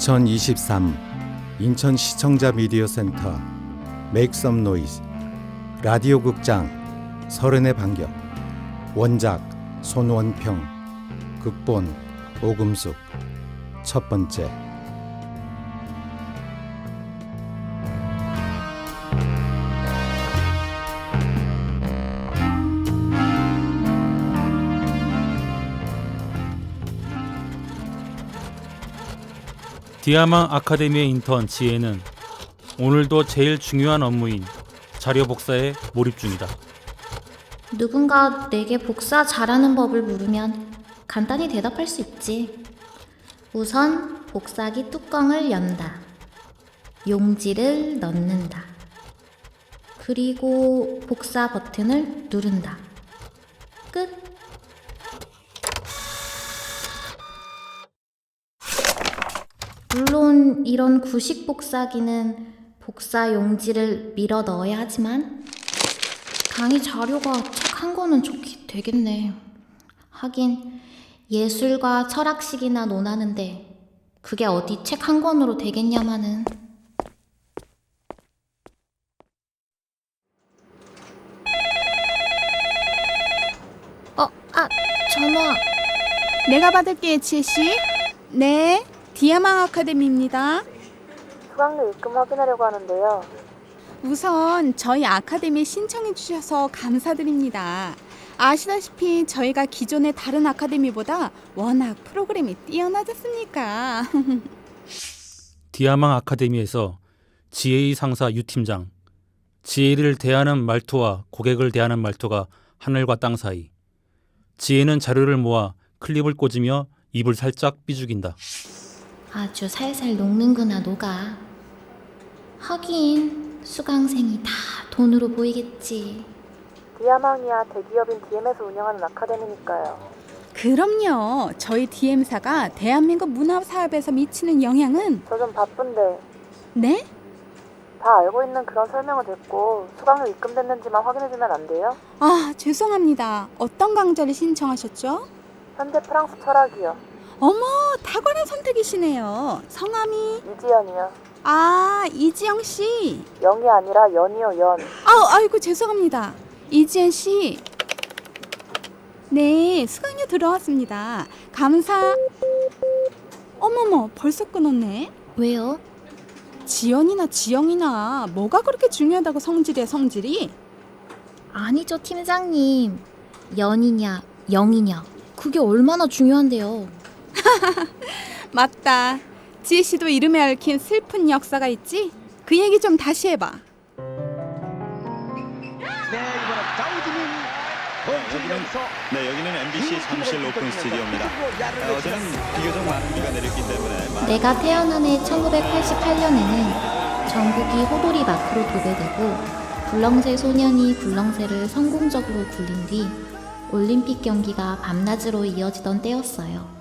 2023 인천 시청자 미디어 센터 메이크 썸 노이즈 라디오 극장 서른의 반격 원작 손원평 극본 오금숙. 첫 번째 디아망 아카데미의 인턴 지혜는 오늘도 제일 중요한 업무인 자료 복사에 몰입 중이다. 누군가 내게 복사 잘하는 법을 물으면 간단히 대답할 수 있지. 우선 복사기 뚜껑을 연다. 용지를 넣는다. 그리고 복사 버튼을 누른다. 끝. 물론 이런 구식 복사기는 복사 용지를 밀어 넣어야 하지만 강의 자료가 책 한 권은 좋게 되겠네. 하긴 예술과 철학식이나 논하는데 그게 어디 책 한 권으로 되겠냐마는. 어, 아, 전화. 내가 받을게, 지혜 씨. 네, 디아망 아카데미입니다. 수강료 입금 확인하려고 하는데요. 우선 저희 아카데미에 신청해 주셔서 감사드립니다. 아시다시피 저희가 기존의 다른 아카데미보다 워낙 프로그램이 뛰어나졌으니까. 디아망 아카데미에서 지혜의 상사 유 팀장 지혜를 대하는 말투와 고객을 대하는 말투가 하늘과 땅 사이. 지혜는 자료를 모아 클립을 꽂으며 입을 살짝 삐죽인다. 아주 살살 녹는구나, 녹아. 하긴 수강생이 다 돈으로 보이겠지. 디아망이야 대기업인 DM에서 운영하는 아카데미니까요. 그럼요. 저희 DM사가 대한민국 문화 사업에서 미치는 영향은 저 좀 바쁜데 네? 다 알고 있는 그런 설명은 됐고 수강료 입금됐는지만 확인해주면 안 돼요? 아, 죄송합니다. 어떤 강좌를 신청하셨죠? 현재 프랑스 철학이요. 어머, 탁월한 선택이시네요. 성함이 이지연이요. 아, 이지영 씨. 영이 아니라 연이요 연. 아우, 아이고 죄송합니다. 이지연 씨. 네, 수강료 들어왔습니다. 감사. 어머머, 벌써 끊었네. 왜요? 지연이나 지영이나 뭐가 그렇게 중요하다고 성질이야, 성질이? 아니죠, 팀장님. 연이냐, 영이냐. 그게 얼마나 중요한데요. 맞다. 지혜 씨도 이름에 얽힌 슬픈 역사가 있지? 그 얘기 좀 다시 해봐. 네, 이번엔 다우드님 본진에서 네, 여기는 MBC 잠실 오픈 스튜디오입니다. 아, 어제는 비교적 많은 비가 내렸기 때문에 많은 내가 태어난 해 1988년에는 전국이 호돌이 마크로 도배되고 굴렁쇠 소년이 굴렁쇠를 성공적으로 굴린 뒤 올림픽 경기가 밤낮으로 이어지던 때였어요.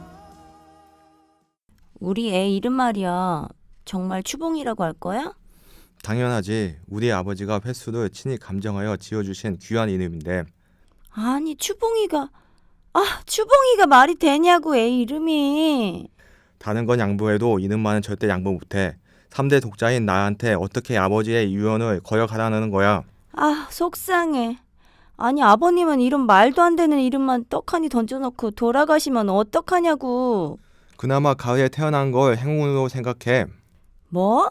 우리 애 이름 말이야. 정말 추봉이라고 할 거야? 당연하지. 우리 아버지가 횟수를 친히 감정하여 지어주신 귀한 이름인데 아니 추봉이가 아 추봉이가 말이 되냐고 애 이름이. 다른 건 양보해도 이름만은 절대 양보 못해. 3대 독자인 나한테 어떻게 아버지의 유언을 거역하라는 거야. 아 속상해. 아니 아버님은 이런 말도 안 되는 이름만 떡하니 던져놓고 돌아가시면 어떡하냐고. 그나마 가을에 태어난 걸 행운으로 생각해. 뭐?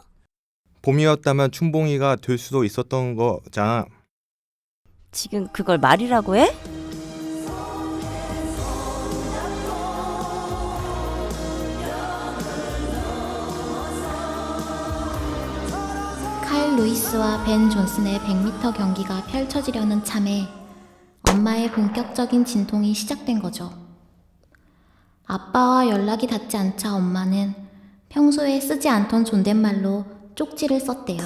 봄이었다면 춘봉이가 될 수도 있었던 거잖아. 지금 그걸 말이라고 해? 칼 루이스와 벤 존슨의 100m 경기가 펼쳐지려는 참에 엄마의 본격적인 진통이 시작된 거죠. 아빠와 연락이 닿지 않자 엄마는 평소에 쓰지 않던 존댓말로 쪽지를 썼대요.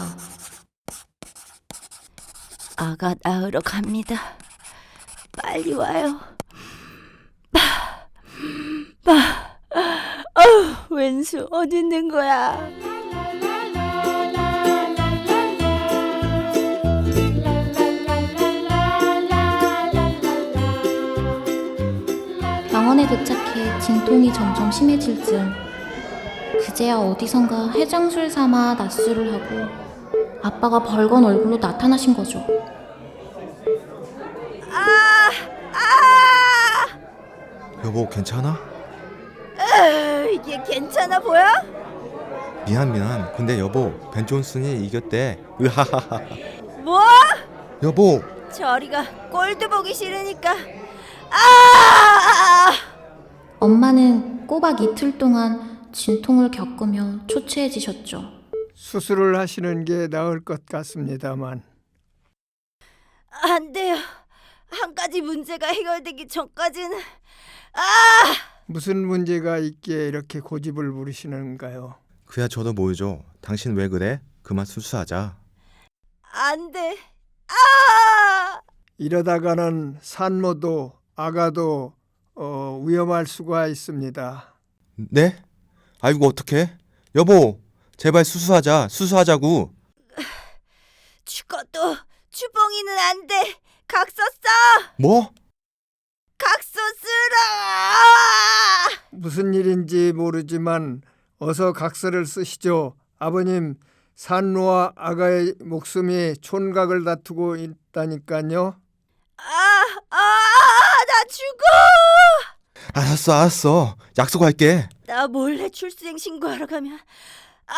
아가 낳으러 갑니다. 빨리 와요. 빠, 빠, 어, 왼수 어디 있는 거야? 병원에 도착해 진통이 점점 심해질 즈음 그 그제야 어디선가 해장술 삼아 낮술을 하고 아빠가 벌건 얼굴로 나타나신 거죠. 아! 아! 여보 괜찮아? 으, 이게 괜찮아 보여? 미안 미안. 근데 여보 벤 존슨이 이겼대. 으하하하. 뭐? 여보 저리가 꼴도 보기 싫으니까. 아! 엄마는 꼬박 이틀 동안 진통을 겪으며 초췌해지셨죠. 수술을 하시는 게 나을 것 같습니다만 안 돼요. 한 가지 문제가 해결되기 전까지는 아! 무슨 문제가 있기에 이렇게 고집을 부리시는가요? 그야 저도 모르죠. 당신 왜 그래? 그만 수수하자. 안 돼. 아! 이러다가는 산모도 아가도 어, 위험할 수가 있습니다. 네? 아이고 어떡해? 여보 제발 수수하자. 수수하자고. 죽어도 주봉이는 안 돼. 각서 써. 뭐? 각서 쓰라. 무슨 일인지 모르지만 어서 각서를 쓰시죠. 아버님 산모와 아가의 목숨이 촌각을 다투고 있다니까요. 아, 아, 나 죽어. 알았어 알았어. 약속할게. 나 몰래 출생 신고하러 가면 아,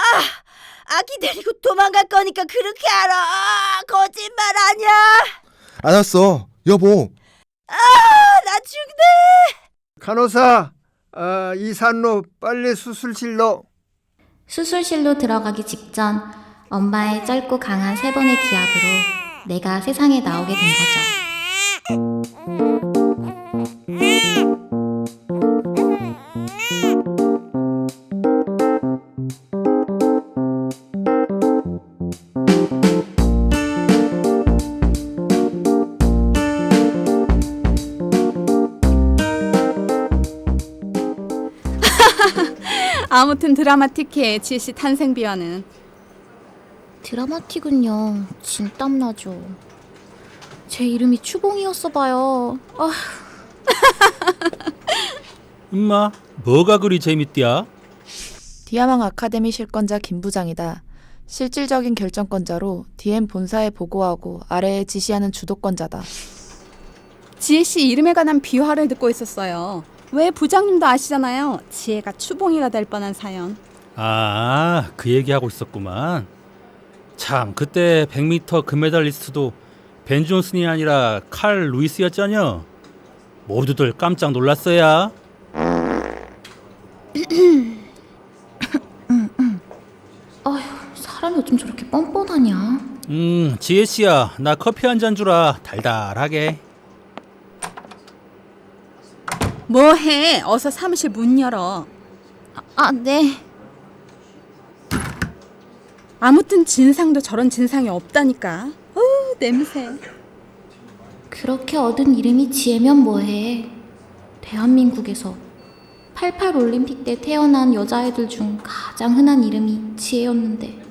아기 데리고 도망갈 거니까 그렇게 알아. 아, 거짓말 아니야. 알았어. 여보. 아, 나 죽네. 간호사, 아, 이 산모 빨리 수술실로. 수술실로 들어가기 직전 엄마의 짧고 강한 세 번의 기합으로 내가 세상에 나오게 된 거죠. 아무튼 드라마틱해 지혜 씨 탄생 비화는. 드라마틱은요, 진땀 나죠. 제 이름이 추봉이었어 봐요. 아, 엄마 뭐가 그리 재밌디야? 디아망 아카데미 실권자 김 부장이다. 실질적인 결정권자로 DM 본사에 보고하고 아래에 지시하는 주도권자다. 지혜 씨 이름에 관한 비화를 듣고 있었어요. 왜 부장님도 아시잖아요. 지혜가 추봉이가 될 뻔한 사연. 아, 그 얘기하고 있었구만. 참, 그때 100m 금메달리스트도 벤 존슨이 아니라 칼 루이스였잖여. 모두들 깜짝 놀랐어야. 아휴, 사람이 어쩜 저렇게 뻔뻔하냐? 음, 지혜 씨야, 나 커피 한 잔 주라. 달달하게. 뭐해? 어서 사무실 문 열어. 아, 네. 아무튼 진상도 저런 진상이 없다니까. 어우 냄새. 그렇게 얻은 이름이 지혜면 뭐해. 대한민국에서 88 올림픽 때 태어난 여자애들 중 가장 흔한 이름이 지혜였는데.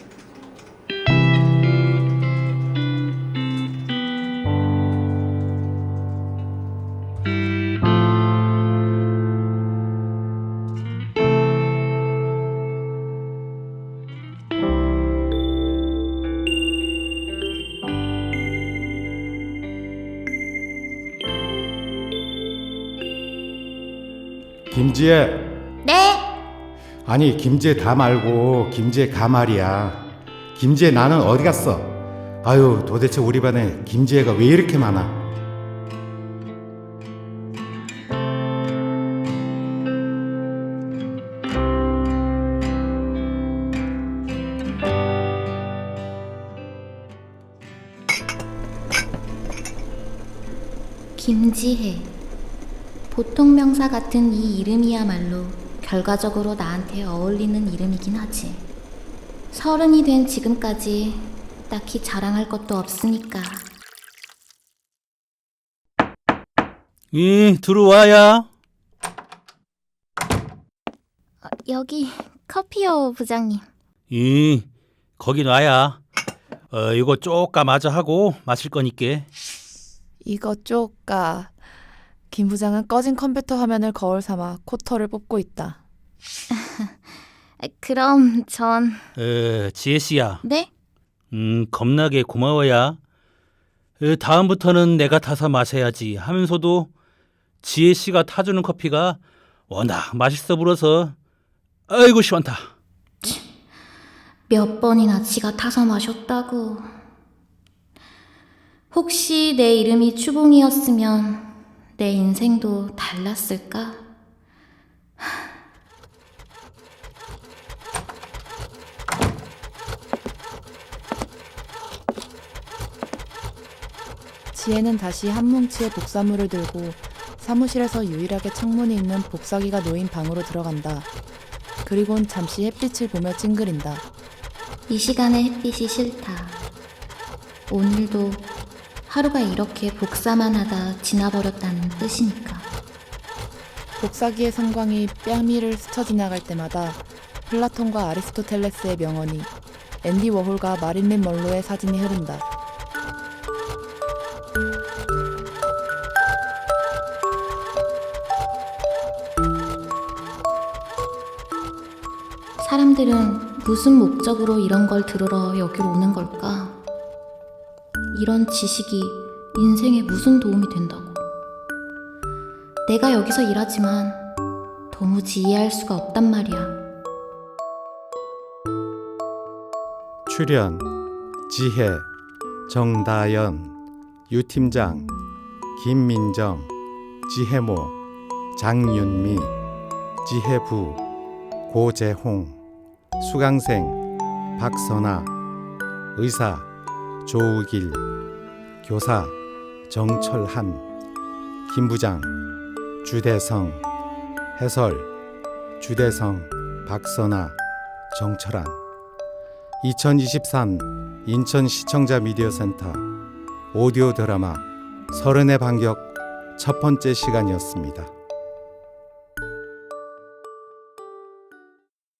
김지혜. 네! 아니 김지혜 다 말고 김지혜 가 말이야. 김지혜 나는 어디 갔어? 아유 도대체 우리 반에 김지혜가 왜 이렇게 많아? 김지혜. 보통 명사 같은 이 이름이야말로 결과적으로 나한테 어울리는 이름이긴 하지. 서른이 된 지금까지 딱히 자랑할 것도 없으니까. 이, 들어와야. 어, 여기 커피요, 부장님. 이, 거기 놔야. 어, 이거 쪼까 마저 하고 마실 거니께. 이거 쪼까. 김 부장은 꺼진 컴퓨터 화면을 거울 삼아 코터를 뽑고 있다. 그럼 전 에, 지혜 씨야. 네? 음, 겁나게 고마워야. 에, 다음부터는 내가 타서 마셔야지 하면서도 지혜 씨가 타주는 커피가 워낙 맛있어 불어서 아이고 시원타. 몇 번이나 지가 타서 마셨다고. 혹시 내 이름이 추봉이었으면 내 인생도 달랐을까? 지혜는 다시 한 뭉치의 복사물을 들고 사무실에서 유일하게 창문이 있는 복사기가 놓인 방으로 들어간다. 그리곤 잠시 햇빛을 보며 찡그린다. 이 시간에 햇빛이 싫다. 오늘도 하루가 이렇게 복사만 하다 지나버렸다는 뜻이니까. 복사기의 성광이 뺨위를 스쳐 지나갈 때마다 플라톤과 아리스토텔레스의 명언이 앤디 워홀과 마릴린 먼로의 사진이 흐른다. 사람들은 무슨 목적으로 이런 걸 들으러 여기로 오는 걸까? 이런 지식이 인생에 무슨 도움이 된다고. 내가 여기서 일하지만 도무지 이해할 수가 없단 말이야. 출연 지혜, 정다연, 유팀장, 김민정, 지혜모, 장윤미, 지혜부, 고재홍, 수강생, 박선아, 의사, 조우길, 교사, 정철한, 김부장, 주대성, 해설, 주대성, 박선아, 정철한 2023 인천 시청자 미디어 센터 오디오 드라마 서른의 반격 첫 번째 시간이었습니다.